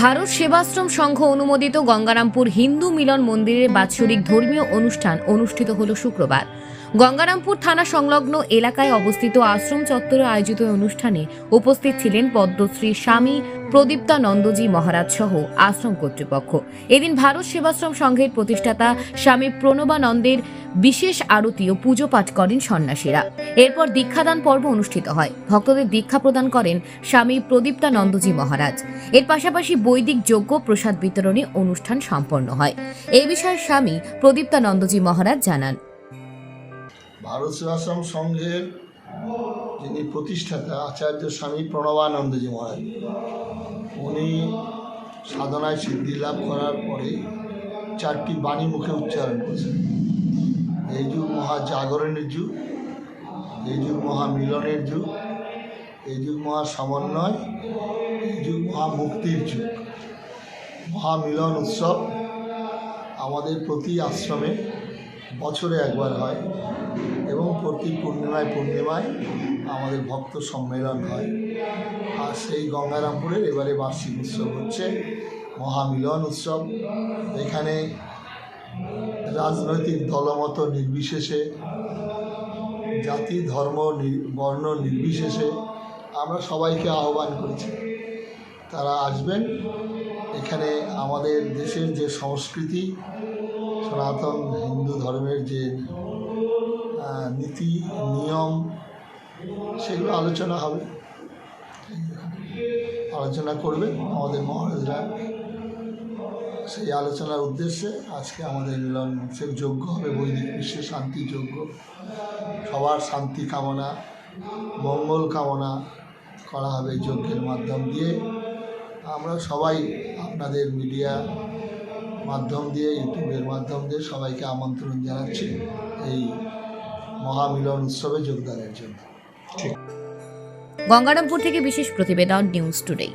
ভারত সেবাশ্রম সংঘ অনুমোদিত গঙ্গারামপুর হিন্দু মিলন মন্দিরের বাৎসরিক ধর্মীয় অনুষ্ঠান অনুষ্ঠিত হল শুক্রবার। গঙ্গারামপুর থানা সংলগ্ন এলাকায় অবস্থিত আশ্রম চত্বরে আয়োজিত অনুষ্ঠানে উপস্থিত ছিলেন পদ্মশ্রী স্বামী প্রদীপ্তানন্দজি মহারাজ সহ আশ্রম কর্তৃপক্ষ। এদিন ভারত সেবাশ্রম সংঘের প্রতিষ্ঠাতা স্বামী প্রণবানন্দের বিশেষ আরতি ও পুজো পাঠ করেন সন্ন্যাসীরা। এরপর দীক্ষাদান পর্ব অনুষ্ঠিত হয়। ভক্তদের দীক্ষা প্রদান করেন স্বামী প্রদীপ্তানন্দজি মহারাজ। এর পাশাপাশি বৈদিক যজ্ঞ, প্রসাদ বিতরণী অনুষ্ঠান সম্পন্ন হয়। এই বিষয়ে স্বামী প্রদীপ্তানন্দজি মহারাজ জানান। ভারত সেবাশ্রম সংঘের যিনি প্রতিষ্ঠাতা, আচার্য স্বামী প্রণবানন্দজি মহারাজ, উনি সাধনায় সিদ্ধি লাভ করার পরে চারটি বাণী মুখে উচ্চারণ করেছেন। এই যুগ মহা জাগরণের যুগ এই যুগ মহা মিলনের যুগ এই যুগ মহা সমন্বয় এই যুগ মহা মুক্তির যুগ মহামিলন উৎসব আমাদের প্রতি আশ্রমে বছরে একবার হয় এবং প্রতি পূর্ণিমায় পূর্ণিমায় আমাদের ভক্ত সম্মেলন হয়। আর সেই গঙ্গারামপুরের এবারে বার্ষিক উৎসব হচ্ছে মহামিলন উৎসব। এখানে রাজনৈতিক দলমত নির্বিশেষে, জাতি, ধর্ম বর্ণ নির্বিশেষে আমরা সবাইকে আহ্বান করেছি। তারা আসবেন। এখানে আমাদের দেশের যে সংস্কৃতি, সনাতন হিন্দু ধর্মের যে নীতি, নিয়ম, সেগুলো আলোচনা হবে। আলোচনা করবেন আমাদের মহারাজরা। সেই আলোচনার উদ্দেশ্যে আজকে আমাদের মিলন মঞ্চের যোগ্য হবে, বৈদিক বিশ্বে শান্তি যোগ্য সবার শান্তি কামনা, মঙ্গল কামনা করা হবে যজ্ঞের মাধ্যম দিয়ে। আমরা সবাই আপনাদের মিডিয়া মাধ্যম দিয়ে, ইউটিউবের মাধ্যম দিয়ে সবাইকে আমন্ত্রণ জানাচ্ছি এই মহামিলন উৎসবে যোগদানের জন্য। ঠিক গঙ্গারামপুর থেকে বিশেষ প্রতিবেদন, নিউজ টুডে।